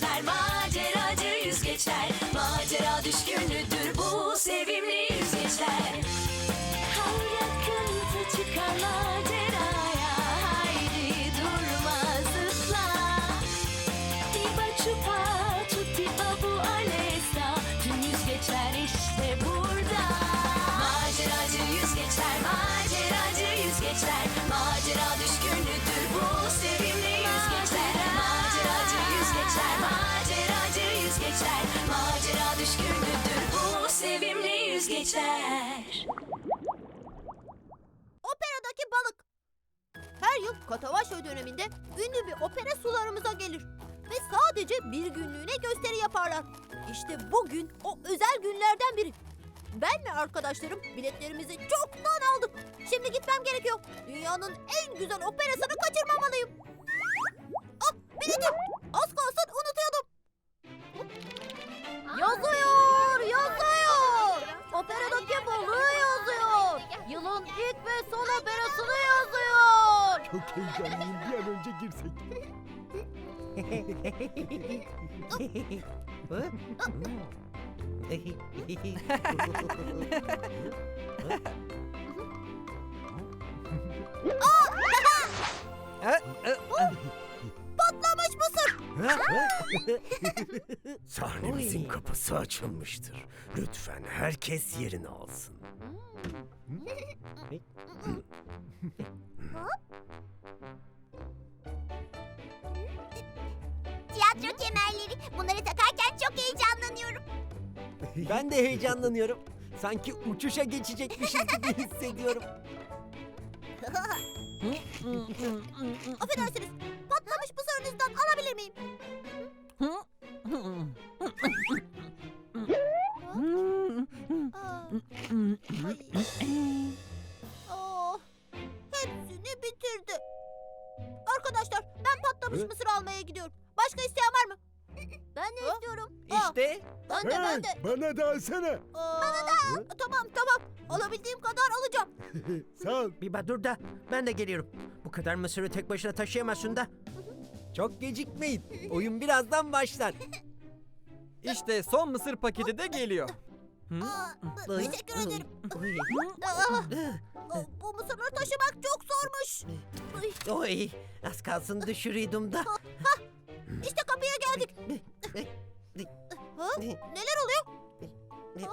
Nein, Mann. Katavaşo döneminde ünlü bir opera sularımıza gelir. Ve sadece bir günlüğüne gösteri yaparlar. İşte bugün o özel günlerden biri. Ben ve arkadaşlarım biletlerimizi çoktan aldık. Şimdi gitmem gerekiyor. Dünyanın en güzel operasını kaçırmamalıyım. Heyecanlıyım. Bir an önce girsek. Patlamış mısır. Sahnemizin kapısı açılmıştır. Lütfen herkes yerini alsın. Ben de heyecanlanıyorum. Sanki uçuşa geçecekmişiz gibi hissediyorum. Affedersiniz. Patlamış mısırınızdan alabilir miyim? İşte ben de ben de. Bana da alsana. Bana da. Tamam tamam. Alabildiğim kadar alacağım. Sağ ol. bir dur da ben de geliyorum. Bu kadar mısırı tek başına taşıyamazsın da. Çok gecikmeyin. Oyun birazdan başlar. İşte son mısır paketi de geliyor. Aa, Ay, teşekkür ederim. Aa, bu mısırları taşımak çok zormuş. Ay, Oy, az kalsın düşürüyordum da. İşte kapıya geldik. Ha? Neler oluyor?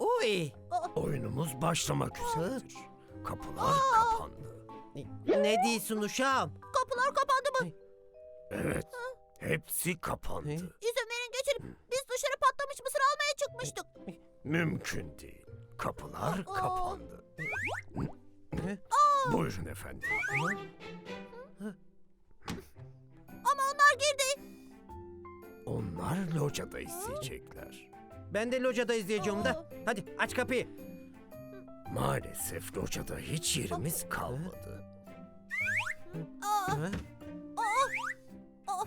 Oy, oyunumuz başlamak üzeredir. Kapılar kapandı. Ne diyorsun uşağım? Kapılar kapandı mı? Evet, hepsi kapandı. İzin verin geçelim. Biz dışarı patlamış mısır almaya çıkmıştık. Mümkün değil. Kapılar Aa. kapandı. Buyurun efendim. Ama onlar girdi. Onlar locada izleyecekler. Ben de locada izleyeceğim da. Hadi aç kapıyı. Maalesef locada hiç yerimiz kalmadı. Aa, aa.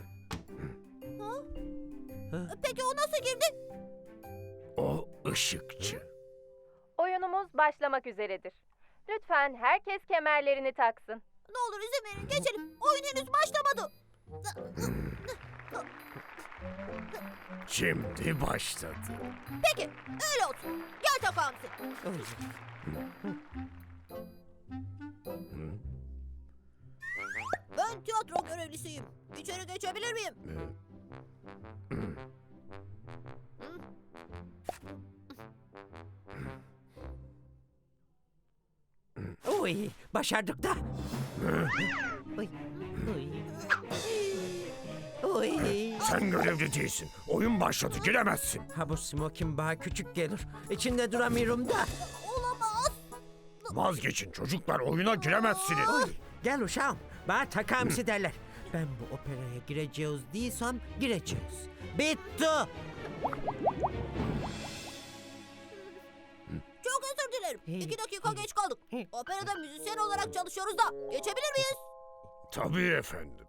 Ha? Peki o nasıl girdi? O ışıkçı. Oyunumuz başlamak üzeredir. Lütfen herkes kemerlerini taksın. Ne olur izin verin geçelim. Oyun henüz başlamadı. Şimdi başladı. Peki öyle olsun. Gel tak Hamsi. Ben tiyatro görevlisiyim. İçeri geçebilir miyim? Oy, başardık da. Oy, oy. Oy. Sen görevli değilsin. Oyun başladı giremezsin. Ha bu smokin bana küçük gelir. İçinde duramıyorum da. Olamaz. Vazgeçin çocuklar oyuna giremezsiniz. Oy, gel uşağım. Bana takamsi derler. Ben bu operaya gireceğiz değilsem gireceğiz. Bitti. Çok özür dilerim. İki dakika geç kaldık. Operada müzisyen olarak çalışıyoruz da. Geçebilir miyiz? Tabii efendim.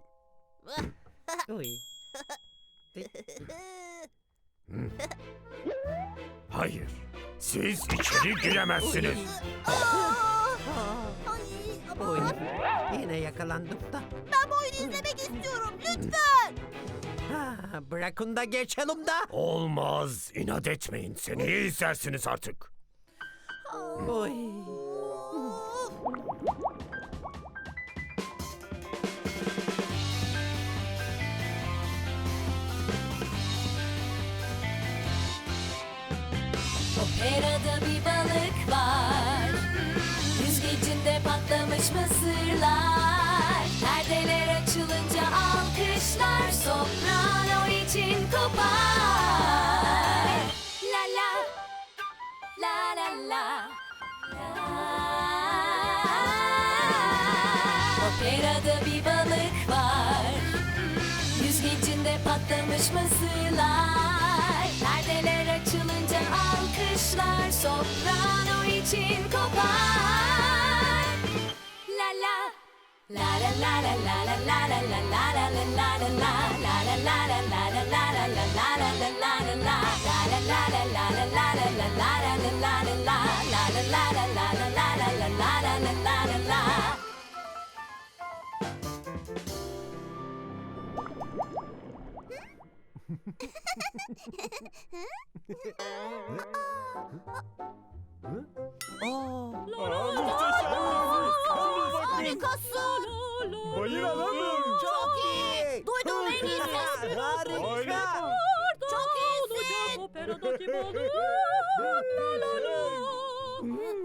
Oy. Hayır. Siz içeri giremezsiniz. Aa! Ay, ama Oy. Yine yakalandık da. ben bu oyunu izlemek istiyorum. Lütfen. Ha, Bırakın da geçelim da. Olmaz. İnat etmeyin. Seneye izlersiniz artık. Oy. Patlamış mısırlar Perdeler açılınca alkışlar. Soprano için kopar. La la La la la. Operada bir balık var. Yüzgecinde patlamış mısırlar. Perdeler açılınca alkışlar. Soprano için kopar Uh-oh.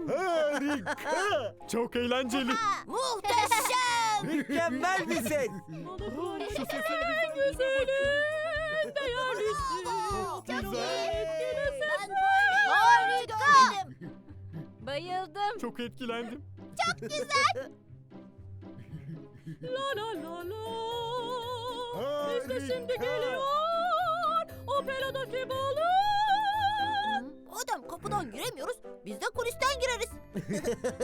Harika. Çok eğlenceli. Muhteşem. Mükemmel bir ses. Şu sesin Bayıldım. Çok etkilendim. Çok güzel. La la la la. İşte şimdi geliyor. Operadaki balık. Kapıdan giremiyoruz, biz de kulisten gireriz.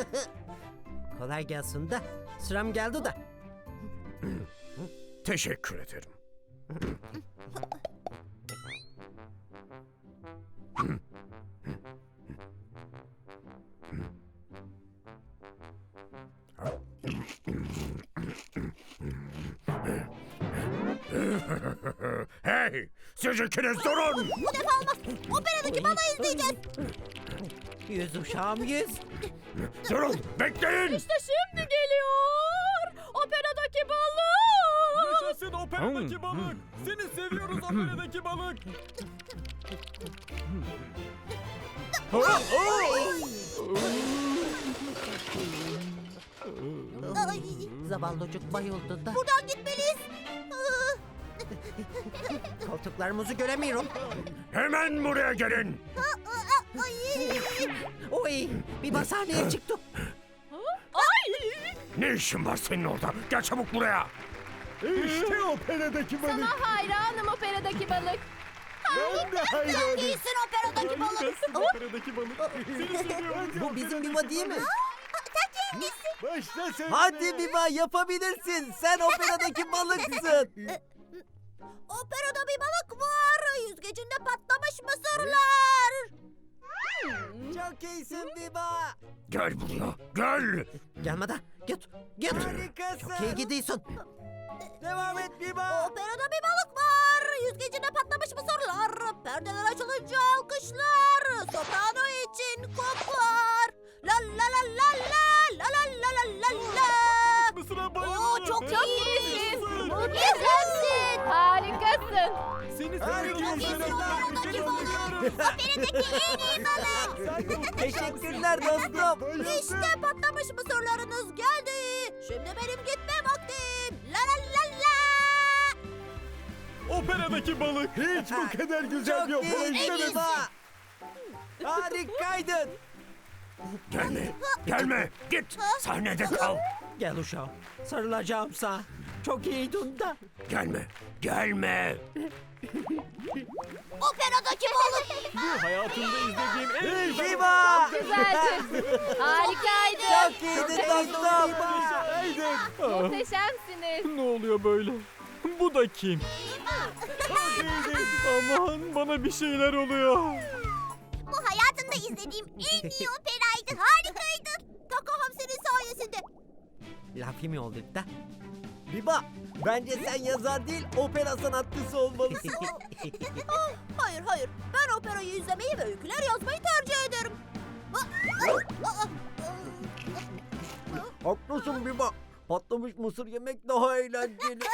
Kolay gelsin de. Sıram geldi de. Teşekkür ederim. Siz ikiniz durun! Bu defa olmaz. Operadaki balığı izleyeceğiz. Yüz uşağım yüz. Durun! Bekleyin! şimdi geliyor. Operadaki balık. Yaşasın operadaki balık. Seni seviyoruz operadaki balık. Ay, Zavallıcık bayıldı da. buradan gitmeliyiz. Koltuklarımızı göremiyorum. Hemen buraya gelin! Ay. Oy. Bir basaneye çıktı. Ne işin var senin orada? Gel çabuk buraya! İşte operadaki balık. Hayranım operadaki balık. Ben de hayranım. İyisin operadaki balık. Harikasın operadaki balık. Seni. Bu bizim Biba değil mi? Başla sen. Hadi Biba yapabilirsin. Sen operadaki balıksın. Operada bir balık var. Yüzgecinde patlamış mısırlar. Çok iyisin Biba. Gel buraya! Gel! Gelme de. Git. Git. Harikasın. Çok iyi gidiyorsun. Devam et Biba. Operada bir balık var. Yüzgecinde patlamış mısırlar. Perdeler açılınca alkışlar. Soprano için kopar. La la la la la la la la la la la. Mısır'a bayıldım. Oo, çok iyisin. iyisin. Harikasın. Seni Harikasın. seviyoruz. Operadaki balık. Operadaki en iyi balık. Teşekkürler dostum. İşte patlamış mısırlarınız geldi. Şimdi benim gitme vaktim. La la la la. Operadaki balık. Hiç bu kadar güzel bir Çok opera iyi izlemedim. Harikaydın. Gelme! Gelme! Git! Sahnede kal! Gel uşağım. Sarılacağım sana. Çok iyiydin da. Gelme! Gelme! Operadaki balık. Bu hayatımda izlediğim en güzel Biba. Güzeldi. Harikaydı. Çok iyiydin dostum. Ah, Muhteşemsiniz. Ne oluyor böyle? Bu da kim? Aman bana bir şeyler oluyor. Bu hayatımda izlediğim en iyi operaydı. Harikaydı. Taka Hamsi'nin sayesinde. Mı oldu da? Biba, bence sen yazar değil, opera sanatçısı olmalısın. Hayır hayır. Ben operayı izlemeyi ve öyküler yazmayı tercih ederim. Haklısın Biba. Patlamış mısır yemek daha eğlenceli.